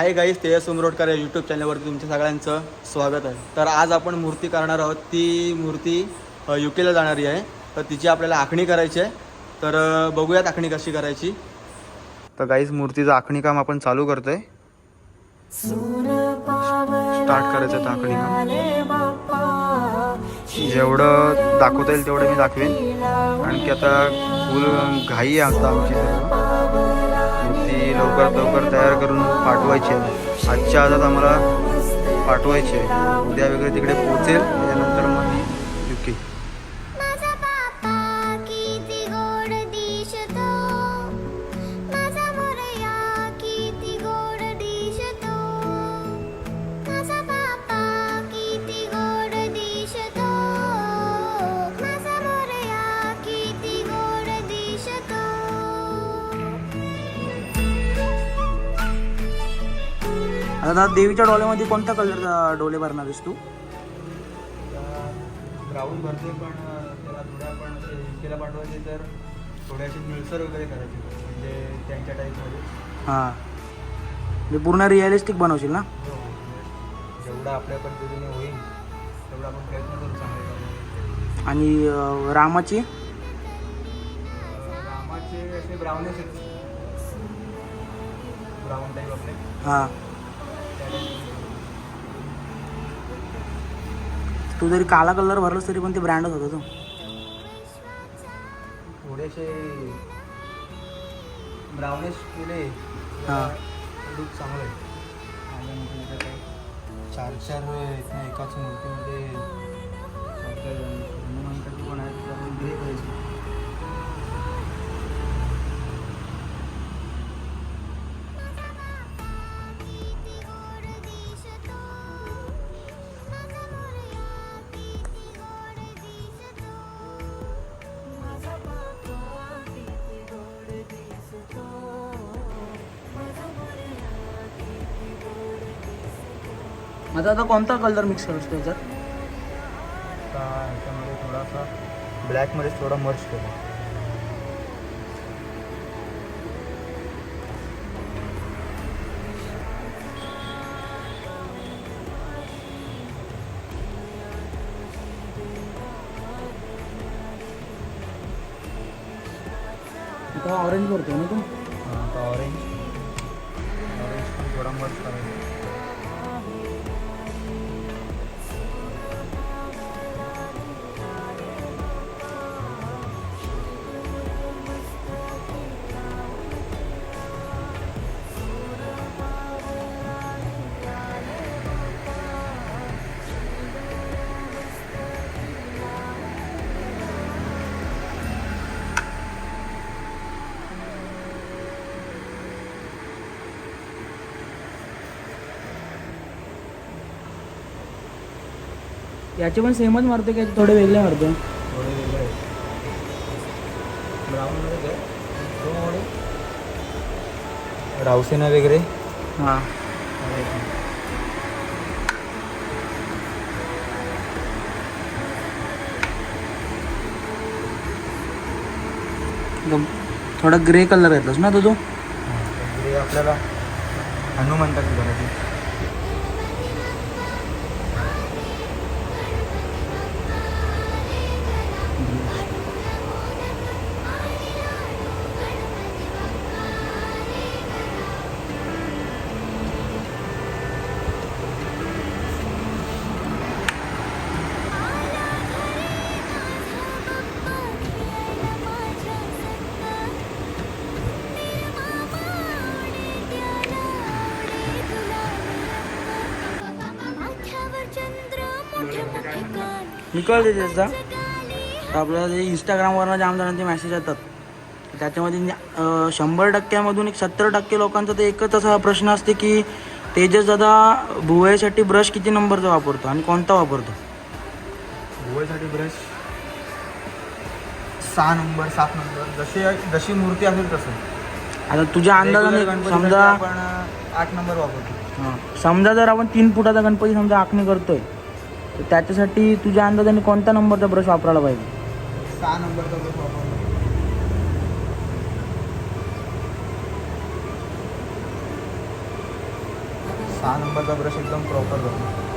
Hi guys Tejas उमरोडकर या YouTube चॅनलवरती तुमच्या सगळ्यांचं स्वागत आहे. तर आज आपण मूर्ती करणार आहोत. ती मूर्ती यू केला जाणारी आहे. तर तिची आपल्याला आखणी करायची आहे. तर बघूयात आखणी कशी करायची. तर गाईस मूर्तीचं आखणी काम आपण चालू करतोय. स्टार्ट करायचं आहे आखणी काम. जेवढं दाखवता येईल तेवढं मी दाखवेन. आणखी आता फुल घाई आहे आता आमची. ती लवकरात लवकर तयार करून पाठवायची आहे. आजच्या आजात आम्हाला पाठवायची आहे. उद्या वगैरे तिकडे पोहोचेल. त्यानंतर आता देवीच्या डोळ्यामध्ये कोणत्या कलरचा डोळे भरणार आहेस तू ग्राउंड भरते पण त्याला थोड्या पण युकेला पाठवायचे तर थोड्याशी निळसर वगैरे करायची म्हणजे त्यांच्या टाईपमध्ये हां. म्हणजे पूर्ण रिअलिस्टिक बनवशील ना? जेवढं आपल्या पद्धतीने होईल तेवढा आपण प्रयत्न करू चांगले. आणि रामाची? रामाचे असे ब्राउनिश ब्राऊन टाईप आपले. हां. तू जरी काला कलर भरलास तरी पण ते ब्रँडच होता तो. थोडेसे ब्राउनिश केले हां. लुक चांगलं आहे आणि चार चार एकाच मूर्तीमध्ये आता आता कोणता कलर मिक्स करतो त्याच्यात आता ह्याच्यामध्ये थोडासा ब्लॅकमध्ये थोडा मर्च केला आता ऑरेंज भरतो ना तू? आता ऑरेंज ऑरेंज पण थोडा मर्च करायचा. याचे पण सेमच मारतो की थोडे वेगळे मारतो थोडे वेगळे रावसेना वगैरे? हां. थोडा ग्रे कलर येतोस ना तो तू ग्रे आपल्याला करायची मी कळते त्याचा. तर आपल्याला ते इंस्टाग्रामवरनं जाम जणांचे मेसेज येतात. त्याच्यामध्ये शंभर टक्क्यामधून एक सत्तर टक्के लोकांचा तर एकच असा प्रश्न असते की तेजस दादा भुवयासाठी ब्रश किती नंबरचा वापरतो आणि कोणता वापरतो? भुवयासाठी ब्रश सहा नंबर सात नंबर जसे जशी मूर्ती असेल तसं. आता तुझ्या अंदाजाने समजा आपण आठ नंबर वापरतो. समजा जर आपण तीन फुटाचा गणपती समजा आखणी करतोय तर त्याच्यासाठी तुझ्या अंदाजाने कोणत्या नंबरचा ब्रश वापरायला पाहिजे? सहा नंबरचा ब्रश वापरला सहा नंबरचा ब्रश एकदम प्रॉपर जातो